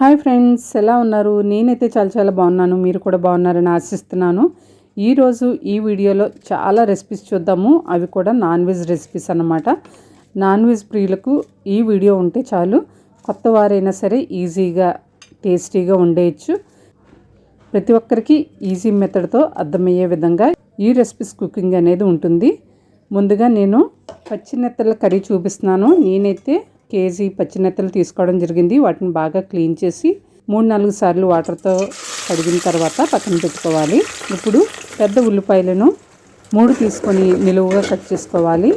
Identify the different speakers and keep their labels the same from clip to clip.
Speaker 1: Hi friends ఎలా ఉన్నారు? నేనైతే చాలా చాలా బాగున్నాను. మీరు కూడా బాగున్నారని ఆశిస్తున్నాను. ఈరోజు ఈ వీడియోలో చాలా రెసిపీస్ చూద్దాము. అవి కూడా నాన్ వెజ్ రెసిపీస్ అన్నమాట. నాన్ వెజ్ ప్రియులకు ఈ వీడియో ఉంటే చాలు. కొత్త వారైనా సరే ఈజీగా టేస్టీగా ఉండేయచ్చు ప్రతి ఒక్కరికి ఈజీ మెథడ్తో అర్థమయ్యే విధంగా ఈ రెసిపీస్ కుకింగ్ అనేది ఉంటుంది. ముందుగా నేను పచ్చినెత్తల కర్రీ చూపిస్తున్నాను. నేనైతే కేజీ పచ్చినెత్తలు తీసుకోవడం జరిగింది. వాటిని బాగా క్లీన్ చేసి మూడు నాలుగు సార్లు వాటర్తో కడిగిన తర్వాత పక్కన పెట్టుకోవాలి. ఇప్పుడు పెద్ద ఉల్లిపాయలను మూడు తీసుకొని నిలువుగా కట్ చేసుకోవాలి.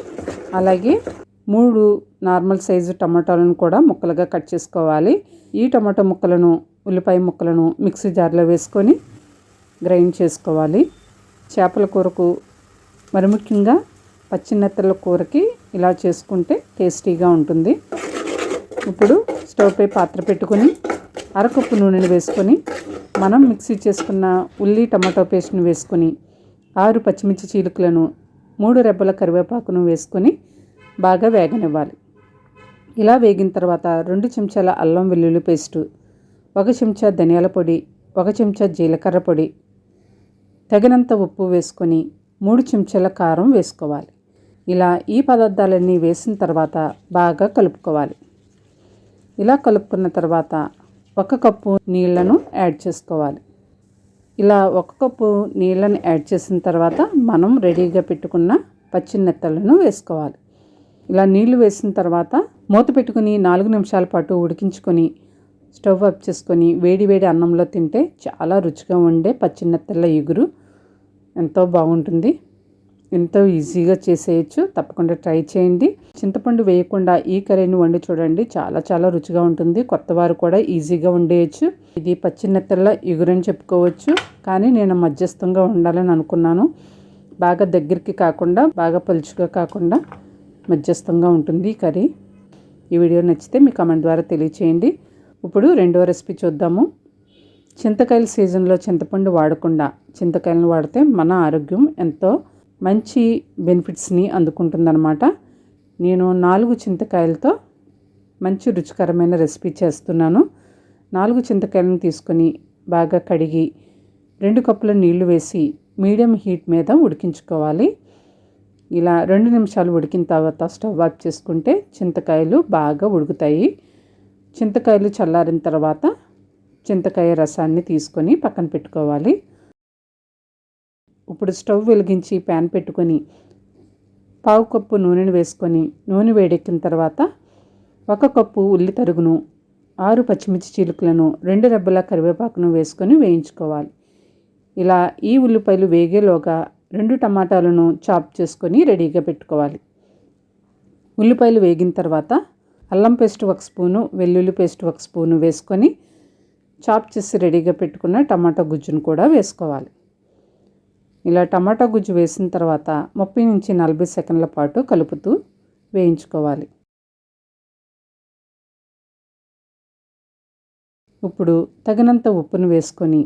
Speaker 1: అలాగే మూడు నార్మల్ సైజు టమాటాలను కూడా ముక్కలుగా కట్ చేసుకోవాలి. ఈ టమాటో ముక్కలను ఉల్లిపాయ ముక్కలను మిక్సీ జార్లో వేసుకొని గ్రైండ్ చేసుకోవాలి. చేపల కూరకు మరి ముఖ్యంగా పచ్చినెత్తల కూరకి ఇలా చేసుకుంటే టేస్టీగా ఉంటుంది. ఇప్పుడు స్టవ్ పై పాత్ర పెట్టుకొని అరకప్పు నూనెను వేసుకొని మనం మిక్సీ చేసుకున్న ఉల్లి టమాటో పేస్ట్ని వేసుకొని ఆరు పచ్చిమిర్చి చీలుకలను మూడు రెబ్బల కరివేపాకును వేసుకొని బాగా వేగనివ్వాలి. ఇలా వేగిన తర్వాత రెండు చెంచాల అల్లం వెల్లుల్లి పేస్టు ఒక చెంచా ధనియాల పొడి ఒక చెంచా జీలకర్ర పొడి తగినంత ఉప్పు వేసుకొని మూడు చెంచాల కారం వేసుకోవాలి. ఇలా ఈ పదార్థాలన్నీ వేసిన తర్వాత బాగా కలుపుకోవాలి. ఇలా కలుపుకున్న తర్వాత ఒక కప్పు నీళ్ళను యాడ్ చేసుకోవాలి. ఇలా ఒక కప్పు నీళ్ళని యాడ్ చేసిన తర్వాత మనం రెడీగా పెట్టుకున్న పచ్చి నెత్తలను వేసుకోవాలి. ఇలా నీళ్ళు వేసిన తర్వాత మూత పెట్టుకుని నాలుగు నిమిషాల పాటు ఉడికించుకొని స్టవ్ ఆఫ్ చేసుకొని వేడి వేడి అన్నంలో తింటే చాలా రుచిగా ఉండే పచ్చి నెత్తల ఎగురు ఎంతో బాగుంటుంది. ఎంతో ఈజీగా చేసేయచ్చు. తప్పకుండా ట్రై చేయండి. చింతపండు వేయకుండా ఈ కర్రీని వండి చూడండి. చాలా చాలా రుచిగా ఉంటుంది. కొత్త వారు కూడా ఈజీగా వండేయచ్చు. ఇది పచ్చి ఇగురని ఎగురని చెప్పుకోవచ్చు. కానీ నేను మధ్యస్థంగా ఉండాలని అనుకున్నాను. బాగా దగ్గరికి కాకుండా బాగా పలుచుగా కాకుండా మధ్యస్థంగా ఉంటుంది ఈ కర్రీ. ఈ వీడియో నచ్చితే మీ కమెంట్ ద్వారా తెలియచేయండి. ఇప్పుడు రెండో రెసిపీ చూద్దాము. చింతకాయల సీజన్లో చింతపండు వాడకుండా చింతకాయలను వాడితే మన ఆరోగ్యం ఎంతో మంచి బెనిఫిట్స్ని అందుకుంటుందన్నమాట. నేను నాలుగు చింతకాయలతో మంచి రుచికరమైన రెసిపీ చేస్తున్నాను. నాలుగు చింతకాయలను తీసుకొని బాగా కడిగి రెండు కప్పుల నీళ్ళు వేసి మీడియం హీట్ మీద ఉడికించుకోవాలి. ఇలా రెండు నిమిషాలు ఉడికిన తర్వాత స్టవ్ ఆఫ్ చేసుకుంటే చింతకాయలు బాగా ఉడుకుతాయి. చింతకాయలు చల్లారిన తర్వాత చింతకాయ రసాన్ని తీసుకొని పక్కన పెట్టుకోవాలి. ఇప్పుడు స్టవ్ వెలిగించి ప్యాన్ పెట్టుకొని పావు కప్పు నూనెను వేసుకొని నూనె వేడెక్కిన తర్వాత ఒక కప్పు ఉల్లి తరుగును ఆరు పచ్చిమిర్చి చిలుకలను రెండు రెబ్బల కరివేపాకును వేసుకొని వేయించుకోవాలి. ఇలా ఈ ఉల్లిపాయలు వేగేలోగా రెండు టమాటాలను చాప్ చేసుకొని రెడీగా పెట్టుకోవాలి. ఉల్లిపాయలు వేగిన తర్వాత అల్లం పేస్ట్ ఒక స్పూను వెల్లుల్లి పేస్ట్ ఒక స్పూను వేసుకొని చాప్ చేసి రెడీగా పెట్టుకున్న టమాటా గుజ్జును కూడా వేసుకోవాలి. ఇలా టమాటా గుజ్జు వేసిన తర్వాత ముప్పై నుంచి నలభై సెకండ్ల పాటు కలుపుతూ వేయించుకోవాలి. ఇప్పుడు తగినంత ఉప్పును వేసుకొని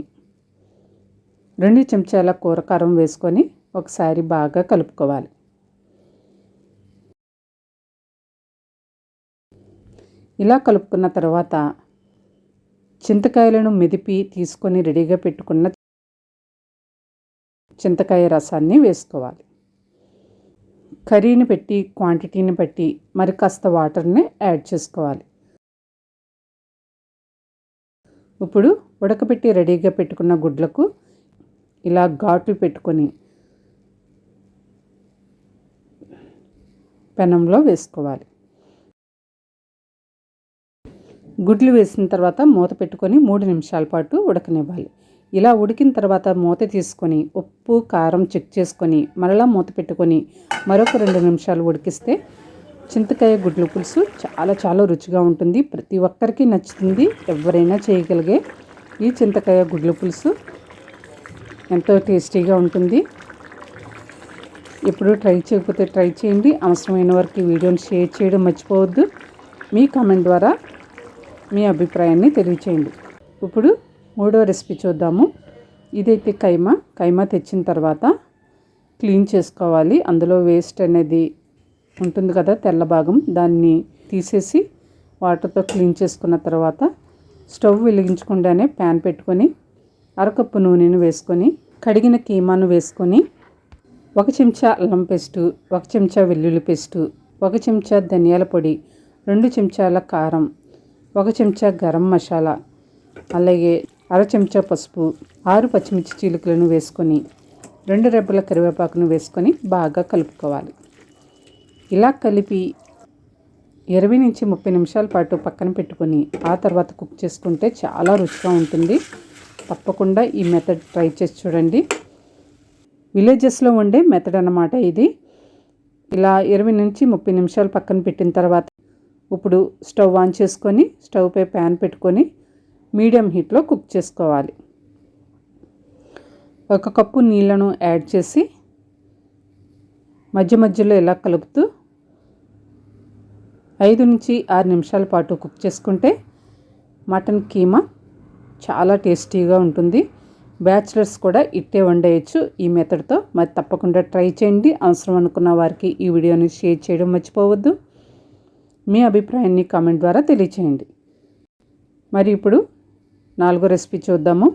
Speaker 1: రెండు చెంచాల కూరకారం వేసుకొని ఒకసారి బాగా కలుపుకోవాలి. ఇలా కలుపుకున్న తర్వాత చింతకాయలను మెదిపి తీసుకొని రెడీగా పెట్టుకున్న చింతకాయ రసాన్ని వేసుకోవాలి. కర్రీని పెట్టి క్వాంటిటీని బట్టి మరి కాస్త వాటర్ని యాడ్ చేసుకోవాలి. ఇప్పుడు ఉడకబెట్టి రెడీగా పెట్టుకున్న గుడ్లకు ఇలా ఘాట్లు పెట్టుకొని పెనంలో వేసుకోవాలి. గుడ్లు వేసిన తర్వాత మూత పెట్టుకొని మూడు నిమిషాల పాటు ఉడకనివ్వాలి. ఇలా ఉడికిన తర్వాత మూత తీసుకొని ఉప్పు కారం చెక్ చేసుకొని మరలా మూత పెట్టుకొని మరొక రెండు నిమిషాలు ఉడికిస్తే చింతకాయ గుడ్ల పులుసు చాలా చాలా రుచిగా ఉంటుంది. ప్రతి ఒక్కరికి నచ్చుతుంది. ఎవరైనా చేయగలిగే ఈ చింతకాయ గుడ్ల పులుసు ఎంతో టేస్టీగా ఉంటుంది. ఎప్పుడూ ట్రై చేయకపోతే ట్రై చేయండి. అవసరమైన వారికి వీడియోని షేర్ చేయడం మర్చిపోవద్దు. మీ కామెంట్ ద్వారా మీ అభిప్రాయాన్ని తెలియచేయండి. ఇప్పుడు మూడో రెసిపీ చూద్దాము. ఇదైతే కైమా. కైమా తెచ్చిన తర్వాత క్లీన్ చేసుకోవాలి. అందులో వేస్ట్ అనేది ఉంటుంది కదా తెల్ల భాగం. దాన్ని తీసేసి వాటర్తో క్లీన్ చేసుకున్న తర్వాత స్టవ్ వెలిగించకుండానే ప్యాన్ పెట్టుకొని అరకప్పు నూనెను వేసుకొని కడిగిన కీమాను వేసుకొని ఒక చెంచా అల్లం పేస్టు ఒక చెంచా వెల్లుల్లి పేస్టు ఒక చెంచా ధనియాల పొడి రెండు చెంచాల కారం ఒక చెంచా గరం మసాలా అలాగే అర చెంచా పసుపు ఆరు పచ్చిమిర్చి చీలికలను వేసుకొని రెండు రెబ్బల కరివేపాకును వేసుకొని బాగా కలుపుకోవాలి. ఇలా కలిపి ఇరవై నుంచి ముప్పై నిమిషాల పాటు పక్కన పెట్టుకొని ఆ తర్వాత కుక్ చేసుకుంటే చాలా రుచిగా ఉంటుంది. తప్పకుండా ఈ మెథడ్ ట్రై చేసి చూడండి. విలేజెస్లో ఉండే మెథడ్ అన్నమాట ఇది. ఇలా ఇరవై నుంచి ముప్పై నిమిషాలు పక్కన పెట్టిన తర్వాత ఇప్పుడు స్టవ్ ఆన్ చేసుకొని స్టవ్పై ప్యాన్ పెట్టుకొని మీడియం హీట్లో కుక్ చేసుకోవాలి. ఒక కప్పు నీళ్ళను యాడ్ చేసి మధ్య మధ్యలో ఇలా కలుపుతూ ఐదు నుంచి ఆరు నిమిషాల పాటు కుక్ చేసుకుంటే మటన్ కీమా చాలా టేస్టీగా ఉంటుంది. బ్యాచిలర్స్ కూడా ఇట్టే వండేయచ్చు. ఈ మెథడ్తో మరి తప్పకుండా ట్రై చేయండి. అవసరం అనుకున్న వారికి ఈ వీడియోని షేర్ చేయడం మర్చిపోవద్దు. మీ అభిప్రాయాన్ని కామెంట్ ద్వారా తెలియచేయండి. మరి ఇప్పుడు నాలుగో రెసిపీ చూద్దాము.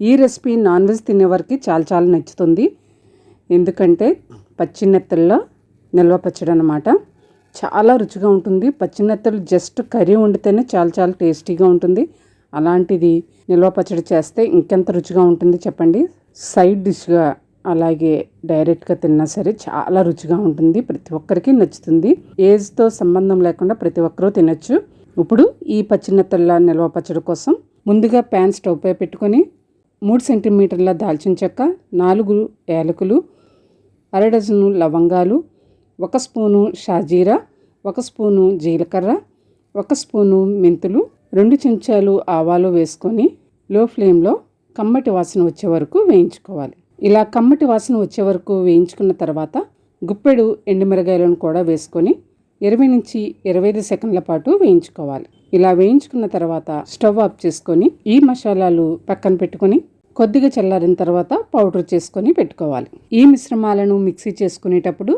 Speaker 1: ఈ రెసిపీ నాన్ వెజ్ తినేవారికి చాలా చాలా నచ్చుతుంది. ఎందుకంటే పచ్చినెత్తల్లో నిల్వ పచ్చడి అనమాట చాలా రుచిగా ఉంటుంది. పచ్చినెత్తలు జస్ట్ కర్రీ వండితేనే చాలా చాలా టేస్టీగా ఉంటుంది. అలాంటిది నిల్వ పచ్చడి చేస్తే ఇంకెంత రుచిగా ఉంటుంది చెప్పండి. సైడ్ డిష్గా అలాగే డైరెక్ట్గా తిన్నా సరే చాలా రుచిగా ఉంటుంది. ప్రతి ఒక్కరికి నచ్చుతుంది. ఏజ్తో సంబంధం లేకుండా ప్రతి ఒక్కరూ తినచ్చు. ఇప్పుడు ఈ పచ్చినెత్తల నిల్వ పచ్చడి కోసం ముందుగా ప్యాన్ స్టవ్ పై పెట్టుకొని మూడు సెంటీమీటర్ల దాల్చిన చెక్క నాలుగు ఏలకులు అర డజను లవంగాలు ఒక స్పూను షాజీరా ఒక స్పూను జీలకర్ర ఒక స్పూను మెంతులు రెండు చెంచాలు ఆవాలు వేసుకొని లో ఫ్లేమ్లో కమ్మటి వాసన వచ్చే వరకు వేయించుకోవాలి. ఇలా కమ్మటి వాసన వచ్చే వరకు వేయించుకున్న తర్వాత గుప్పెడు ఎండుమిరగాయలను కూడా వేసుకొని ఇరవై నుంచి ఇరవై ఐదు సెకండ్ల పాటు వేయించుకోవాలి. ఇలా వేయించుకున్న తర్వాత స్టవ్ ఆఫ్ చేసుకొని ఈ మసాలాలు పక్కన పెట్టుకొని కొద్దిగా చల్లారిన తర్వాత పౌడర్ చేసుకొని పెట్టుకోవాలి. ఈ మిశ్రమాలను మిక్సీ చేసుకునేటప్పుడు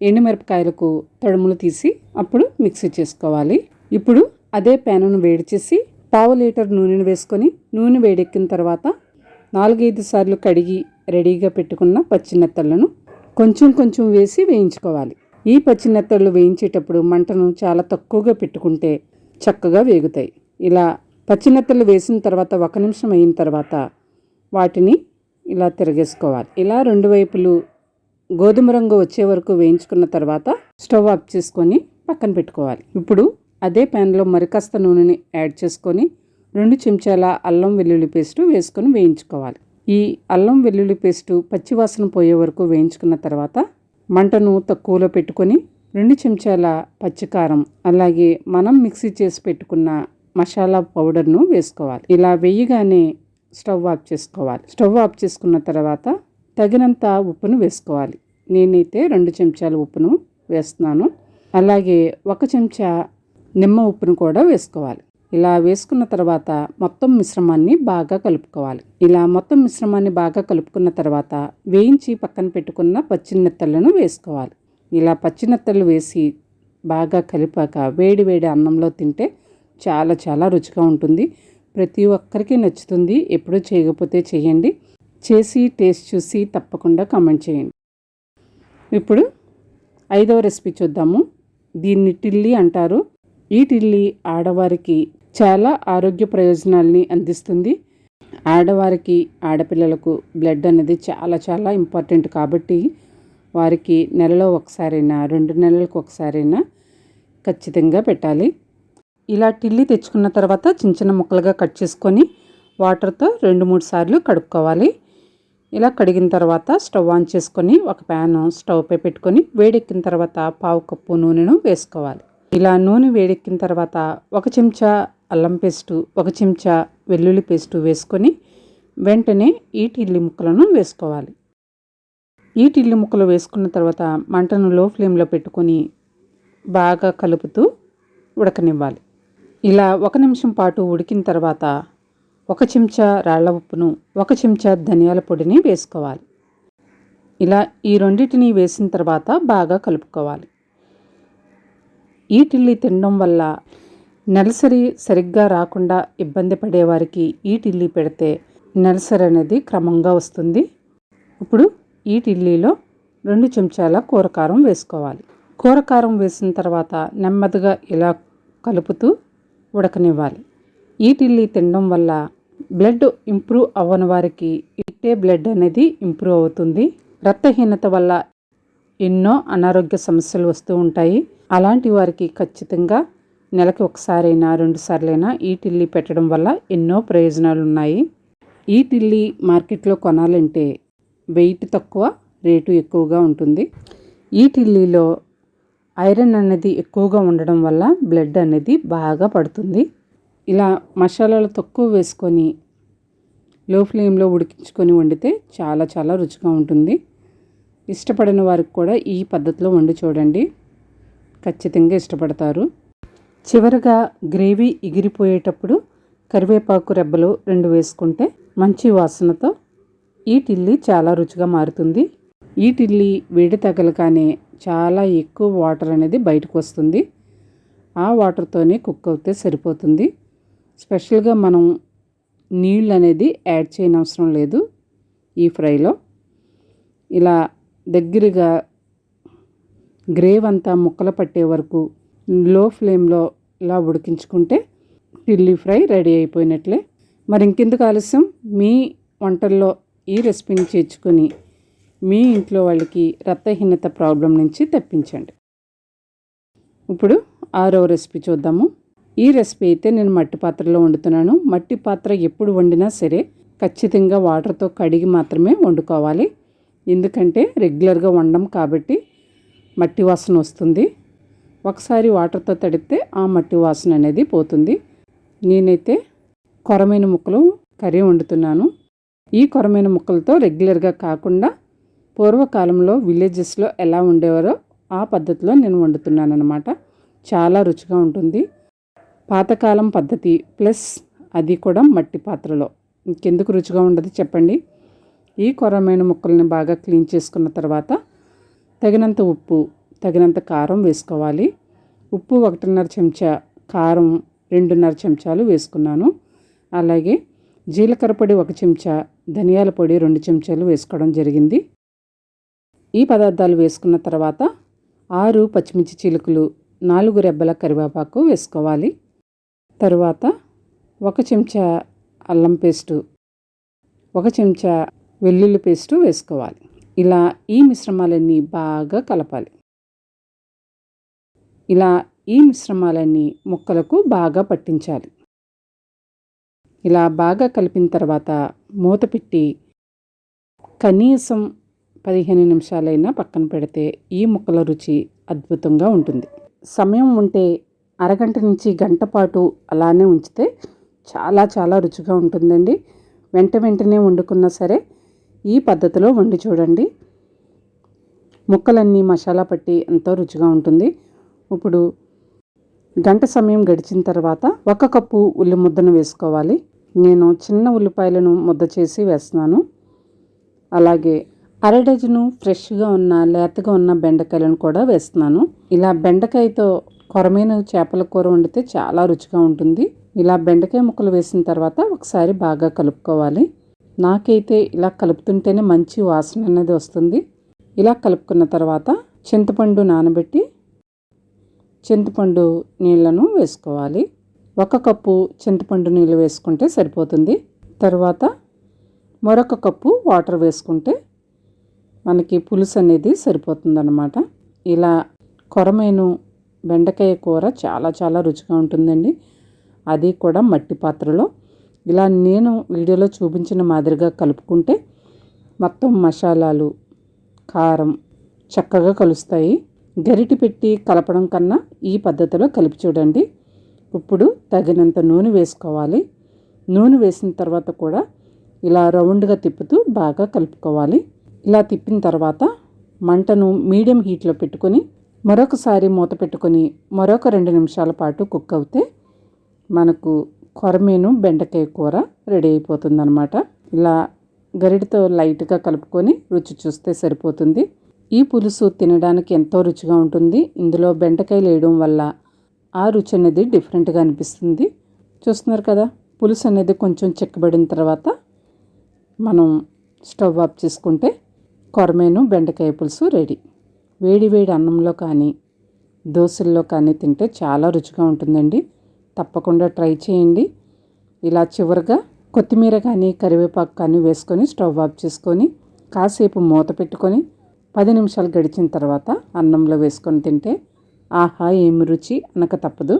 Speaker 1: ఎండుమిరపకాయలకు తడుములు తీసి అప్పుడు మిక్సీ చేసుకోవాలి. ఇప్పుడు అదే ప్యానును వేడి చేసి పావు లీటర్ నూనెను వేసుకొని నూనె వేడెక్కిన తర్వాత నాలుగైదు సార్లు కడిగి రెడీగా పెట్టుకున్న పచ్చినెత్తలను కొంచెం కొంచెం వేసి వేయించుకోవాలి. ఈ పచ్చినెత్తళ్ళు వేయించేటప్పుడు మంటను చాలా తక్కువగా పెట్టుకుంటే చక్కగా వేగుతాయి. ఇలా పచ్చినెత్తలు వేసిన తర్వాత ఒక నిమిషం అయిన తర్వాత వాటిని ఇలా తిరగేసుకోవాలి. ఇలా రెండు వైపులు గోధుమ రంగు వచ్చే వరకు వేయించుకున్న తర్వాత స్టవ్ ఆఫ్ చేసుకొని పక్కన పెట్టుకోవాలి. ఇప్పుడు అదే ప్యాన్లో మరికాస్త నూనెని యాడ్ చేసుకొని రెండు చెంచాల అల్లం వెల్లుల్లి పేస్టు వేసుకొని వేయించుకోవాలి. ఈ అల్లం వెల్లుల్లి పేస్టు పచ్చివాసన పోయే వరకు వేయించుకున్న తర్వాత మంటను తక్కువలో పెట్టుకొని రెండు చెంచాల పచ్చికారం అలాగే మనం మిక్సీ చేసి పెట్టుకున్న మసాలా పౌడర్ను వేసుకోవాలి. ఇలా వేయగానే స్టవ్ ఆఫ్ చేసుకోవాలి. స్టవ్ ఆఫ్ చేసుకున్న తర్వాత తగినంత ఉప్పును వేసుకోవాలి. నేనైతే రెండు చెంచాల ఉప్పును వేస్తున్నాను. అలాగే ఒక చెంచా నిమ్మ ఉప్పును కూడా వేసుకోవాలి. ఇలా వేసుకున్న తర్వాత మొత్తం మిశ్రమాన్ని బాగా కలుపుకోవాలి. ఇలా మొత్తం మిశ్రమాన్ని బాగా కలుపుకున్న తర్వాత వేయించి పక్కన పెట్టుకున్న పచ్చి నెత్తలను వేసుకోవాలి. ఇలా పచ్చినత్తలు వేసి బాగా కలిపాక వేడి వేడి అన్నంలో తింటే చాలా చాలా రుచిగా ఉంటుంది. ప్రతి ఒక్కరికి నచ్చుతుంది. ఎప్పుడూ చేయకపోతే చేయండి. చేసి టేస్ట్ చూసి తప్పకుండా కామెంట్ చేయండి. ఇప్పుడు ఐదవ రెసిపీ చూద్దాము. దీన్ని టిల్లీ అంటారు. ఈ టిల్లీ ఆడవారికి చాలా ఆరోగ్య ప్రయోజనాల్ని అందిస్తుంది. ఆడవారికి ఆడపిల్లలకు బ్లడ్ అనేది చాలా చాలా ఇంపార్టెంట్ కాబట్టి వారికి నెలలో ఒకసారైనా రెండు నెలలకు ఒకసారైనా ఖచ్చితంగా పెట్టాలి. ఇలా టిల్లి తెచ్చుకున్న తర్వాత చిన్న చిన్న ముక్కలుగా కట్ చేసుకొని వాటర్తో రెండు మూడు సార్లు కడుక్కోవాలి. ఇలా కడిగిన తర్వాత స్టవ్ ఆన్ చేసుకొని ఒక ప్యాన్ స్టవ్పై పెట్టుకొని వేడెక్కిన తర్వాత పావు కప్పు నూనెను వేసుకోవాలి. ఇలా నూనె వేడెక్కిన తర్వాత ఒక చెంచా అల్లం పేస్టు ఒక చెంచా వెల్లుల్లి పేస్టు వేసుకొని వెంటనే ఈ టిల్లి ముక్కలను వేసుకోవాలి. ఈ ముక్కలు వేసుకున్న తర్వాత మంటను లో ఫ్లేమ్లో పెట్టుకొని బాగా కలుపుతూ ఉడకనివ్వాలి. ఇలా ఒక నిమిషం పాటు ఉడికిన తర్వాత ఒక చెంచా రాళ్ళ ఉప్పును ఒక చెంచా ధనియాల పొడిని వేసుకోవాలి. ఇలా ఈ రెండింటిని వేసిన తర్వాత బాగా కలుపుకోవాలి. ఈ టిల్లి తినడం వల్ల నెలసరి సరిగ్గా రాకుండా ఇబ్బంది పడేవారికి ఈ టిల్లీ పెడితే నెలసరి అనేది క్రమంగా వస్తుంది. ఇప్పుడు ఈ టిల్లీలో రెండు చెంచాల కూరకారం వేసుకోవాలి. కూరకారం వేసిన తర్వాత నెమ్మదిగా ఇలా కలుపుతూ ఉడకనివ్వాలి. ఈ టిల్లీ తినడం వల్ల బ్లడ్ ఇంప్రూవ్ అవ్వని వారికి ఇట్టే బ్లడ్ అనేది ఇంప్రూవ్ అవుతుంది. రక్తహీనత వల్ల ఎన్నో అనారోగ్య సమస్యలు వస్తూ ఉంటాయి. అలాంటి వారికి ఖచ్చితంగా నెలకి ఒకసారైనా రెండు సార్లైనా ఈ టిల్లీ పెట్టడం వల్ల ఎన్నో ప్రయోజనాలు ఉన్నాయి ఈ టిల్లీ మార్కెట్లో కొనాలంటే వెయిట్ తక్కువ రేటు ఎక్కువగా ఉంటుంది. ఈ టిల్లీలో ఐరన్ అనేది ఎక్కువగా ఉండడం వల్ల బ్లడ్ అనేది బాగా పడుతుంది. ఇలా మసాలాలు తక్కువ వేసుకొని లో ఫ్లేమ్లో ఉడికించుకొని వండితే చాలా చాలా రుచిగా ఉంటుంది. ఇష్టపడిన వారికి కూడా ఈ పద్ధతిలో వండి చూడండి. ఖచ్చితంగా ఇష్టపడతారు. చివరగా గ్రేవీ ఎగిరిపోయేటప్పుడు కరివేపాకు రెబ్బలు రెండు వేసుకుంటే మంచి వాసనతో ఈ టిల్లీ చాలా రుచిగా మారుతుంది. ఈ టిల్లీ వేడి తగలగానే చాలా ఎక్కువ వాటర్ అనేది బయటకు వస్తుంది. ఆ వాటర్తోనే కుక్ అవుతే సరిపోతుంది. స్పెషల్గా మనం నీళ్ళు అనేది యాడ్ చేయనవసరం లేదు ఈ ఫ్రైలో. ఇలా దగ్గరగా గ్రేవ్ అంతా ముక్కలు పట్టే వరకు లో ఫ్లేమ్లో ఇలా ఉడికించుకుంటే టిల్లీ ఫ్రై రెడీ అయిపోయినట్లే. మరి ఇంకెందుకు ఆలస్యం? మీ వంటల్లో ఈ రెసిపీని చేర్చుకొని మీ ఇంట్లో వాళ్ళకి రక్తహీనత ప్రాబ్లం నుంచి తప్పించండి. ఇప్పుడు ఆరో రెసిపీ చూద్దాము. ఈ రెసిపీ అయితే నేను మట్టి పాత్రలో వండుతున్నాను. మట్టి పాత్ర ఎప్పుడు వండినా సరే ఖచ్చితంగా వాటర్తో కడిగి మాత్రమే వండుకోవాలి. ఎందుకంటే రెగ్యులర్గా వండం కాబట్టి మట్టి వాసన వస్తుంది. ఒకసారి వాటర్తో తడితే ఆ మట్టి వాసన అనేది పోతుంది. నేనైతే కొరమైన ముక్కలు కర్రీ వండుతున్నాను. ఈ కొరమైన ముక్కలతో రెగ్యులర్గా కాకుండా పూర్వకాలంలో విలేజెస్లో ఎలా ఉండేవారో ఆ పద్ధతిలో నేను వండుతున్నాను అనమాట చాలా రుచిగా ఉంటుంది. పాతకాలం పద్ధతి ప్లస్ అది కూడా మట్టి పాత్రలో. ఇంకెందుకు రుచిగా ఉండదు చెప్పండి. ఈ కొరమైన ముక్కల్ని బాగా క్లీన్ చేసుకున్న తర్వాత తగినంత ఉప్పు తగినంత కారం వేసుకోవాలి. ఉప్పు ఒకటిన్నర చెంచా కారం రెండున్నర చెంచాలు వేసుకున్నాను. అలాగే జీలకర్ర పొడి ఒక చెంచా ధనియాల పొడి రెండు చెంచాలు వేసుకోవడం జరిగింది. ఈ పదార్థాలు వేసుకున్న తర్వాత ఆరు పచ్చిమిర్చి చిలుకలు నాలుగు రెబ్బల కరివేపాకు వేసుకోవాలి. తరువాత ఒక చెంచా అల్లం పేస్టు ఒక చెంచా వెల్లుల్లి పేస్టు వేసుకోవాలి. ఇలా ఈ మిశ్రమాలన్నీ బాగా కలపాలి. ఇలా ఈ మిశ్రమాలన్నీ ముక్కలకు బాగా పట్టించాలి. ఇలా బాగా కలిపిన తర్వాత మూత పెట్టి కనీసం పదిహేను నిమిషాలైనా పక్కన పెడితే ఈ ముక్కల రుచి అద్భుతంగా ఉంటుంది. సమయం ఉంటే అరగంట నుంచి గంట పాటు అలానే ఉంచితే చాలా చాలా రుచిగా ఉంటుందండి. వెంట వెంటనే వండుకున్నా సరే ఈ పద్ధతిలో వండి చూడండి. ముక్కలన్నీ మసాలా పట్టి ఎంతో రుచిగా ఉంటుంది. ఇప్పుడు గంట సమయం గడిచిన తర్వాత ఒక కప్పు ఉల్లి ముద్దను వేసుకోవాలి. నేను చిన్న ఉల్లిపాయలను ముద్ద చేసి వేస్తున్నాను. అలాగే అర డజను ఫ్రెష్గా ఉన్న లేతగా ఉన్న బెండకాయలను కూడా వేస్తున్నాను. ఇలా బెండకాయతో కొరమైన చేపల కూర వండితే చాలా రుచిగా ఉంటుంది. ఇలా బెండకాయ ముక్కలు వేసిన తర్వాత ఒకసారి బాగా కలుపుకోవాలి. నాకైతే ఇలా కలుపుతుంటేనే మంచి వాసన అనేది వస్తుంది. ఇలా కలుపుకున్న తర్వాత చింతపండు నానబెట్టి చింతపండు నీళ్ళను వేసుకోవాలి. ఒక కప్పు చింతపండు నీళ్ళు వేసుకుంటే సరిపోతుంది. తర్వాత మరొక కప్పు వాటర్ వేసుకుంటే మనకి పులుసు అనేది సరిపోతుందన్నమాట. ఇలా కొరమేను బెండకాయ కూర చాలా చాలా రుచిగా ఉంటుందండి. అది కూడా మట్టి పాత్రలో. ఇలా నేను వీడియోలో చూపించిన మాదిరిగా కలుపుకుంటే మొత్తం మసాలాలు కారం చక్కగా కలుస్తాయి. గరిటి పెట్టి కలపడం కన్నా ఈ పద్ధతిలో కలిపి చూడండి. ఇప్పుడు తగినంత నూనె వేసుకోవాలి. నూనె వేసిన తర్వాత కూడా ఇలా రౌండ్గా తిప్పుతూ బాగా కలుపుకోవాలి. ఇలా తిప్పిన తర్వాత మంటను మీడియం హీట్లో పెట్టుకొని మరొకసారి మూత పెట్టుకొని మరొక రెండు నిమిషాల పాటు కుక్ అవుతే మనకు కొరమీను బెండకాయ కూర రెడీ అయిపోతుందన్నమాట. ఇలా గరిటతో లైట్గా కలుపుకొని రుచి చూస్తే సరిపోతుంది. ఈ పులుసు తినడానికి ఎంతో రుచిగా ఉంటుంది. ఇందులో బెండకాయలు వేయడం వల్ల ఆ రుచి అనేది డిఫరెంట్గా అనిపిస్తుంది. చూస్తున్నారు కదా పులుసు అనేది కొంచెం చిక్కబడిన తర్వాత మనం స్టవ్ ఆఫ్ చేసుకుంటే కొరమేను బెండకాయ పులుసు రెడీ. వేడి వేడి అన్నంలో కానీ దోశల్లో కానీ తింటే చాలా రుచిగా ఉంటుందండి. తప్పకుండా ట్రై చేయండి. ఇలా చివరిగా కొత్తిమీర కానీ కరివేపాకు కానీ వేసుకొని స్టవ్ ఆఫ్ చేసుకొని కాసేపు మూత పెట్టుకొని పది నిమిషాలు గడిచిన తర్వాత అన్నంలో వేసుకొని తింటే ఆహా ఏమి రుచి అనక తప్పదు.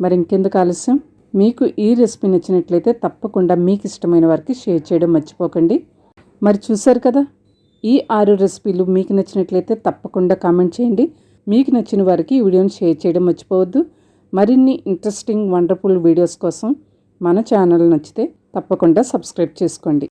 Speaker 1: మరి ఇంకెందుకు ఆలస్యం? మీకు ఈ రెసిపీ నచ్చినట్లయితే తప్పకుండా మీకు ఇష్టమైన వారికి షేర్ చేయడం మర్చిపోకండి. మరి చూసారు కదా ఈ ఆరు రెసిపీలు మీకు నచ్చినట్లయితే తప్పకుండా కామెంట్ చేయండి. మీకు నచ్చిన వారికి ఈ వీడియోని షేర్ చేయడం మర్చిపోవద్దు. మరిన్ని ఇంట్రెస్టింగ్ వండర్ఫుల్ వీడియోస్ కోసం మన ఛానల్ నచ్చితే తప్పకుండా సబ్స్క్రైబ్ చేసుకోండి.